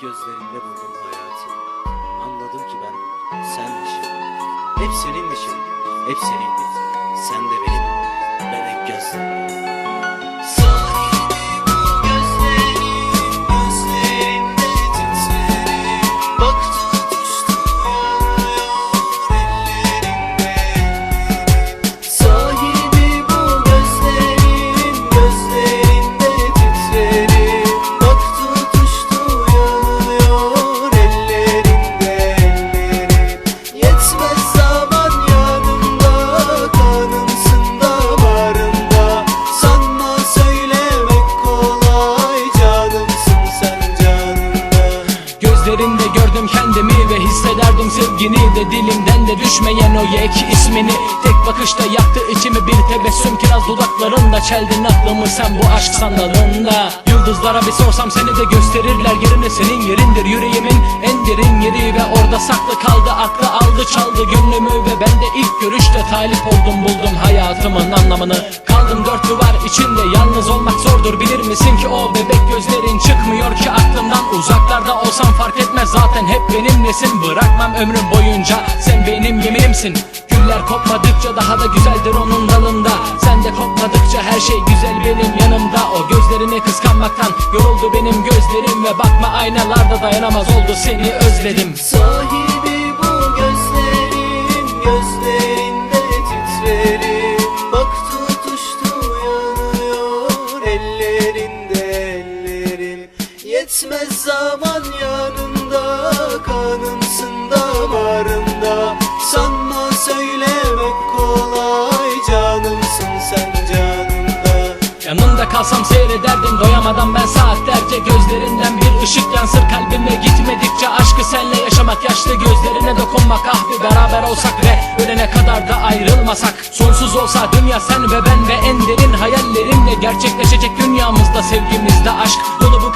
gözlerinde buldum hayatı. Anladım ki ben senmişim. Hep seninmişim, hep senin. Sen de benim, ben hep gözlerim. Sevgini de Dilimden de düşmeyen o yek ismini. Tek bakışta yaktı içimi bir tebessüm. Kiraz dudaklarında çeldin aklımı sen bu aşk sandalında. Yıldızlara bir sorsam seni de gösterirler. Yerini senin yerindir yüreğimin. En derin yeri Ve orada saklı kaldı. Aklı aldı çaldı gönlümü Ve ben de ilk görüşte talip oldum. Buldum hayatımın anlamını. Kaldım dört duvar içinde. Yalnız olmak zordur. Bilir misin ki o bebek gözlerin aklımdan Uzaklarda olsam fark etmez. Zaten hep benimlesin Bırakmam ömrüm boyunca. Sen benim yeminimsin. Güller kopmadıkça daha da güzeldir onun dalında. Sen de kopmadıkça her şey güzel benim yanımda. O gözlerini kıskanmaktan yoruldu benim gözlerim Ve bakma aynalarda dayanamaz oldu seni özledim. Sahibi Yetmez zaman yanında kanımsın damarımda Sanma söylemek kolay canımsın sen canımda. Yanında kalsam seyrederdim doyamadan ben saatlerce Gözlerinden bir ışık yansır kalbime gitmedikçe Aşkı senle yaşamak yaşlı gözlerine dokunmak. Ah bir beraber olsak ve ölene kadar da ayrılmasak. Sonsuz olsa dünya sen ve ben ve en derin hayallerimle Gerçekleşecek. Dünyamızda sevgimizde aşk Dolu bu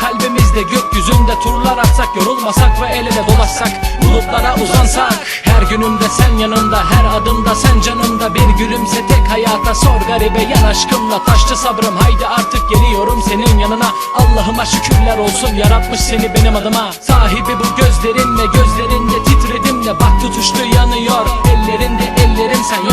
kalbimizde gökyüzünde turlar atsak Yorulmasak ve el ele dolaşsak bulutlara uzansak. Her günümde sen yanımda her adımda sen canımda. Bir gülümse tek hayata sor garibe yan aşkımla. Taştı sabrım haydi artık geliyorum senin yanına. Allah'ıma şükürler olsun yaratmış seni benim adıma. Sahibi bu gözlerinle gözlerinde titredim de Bak tutuştu yanıyor. Ellerinde ellerim Sen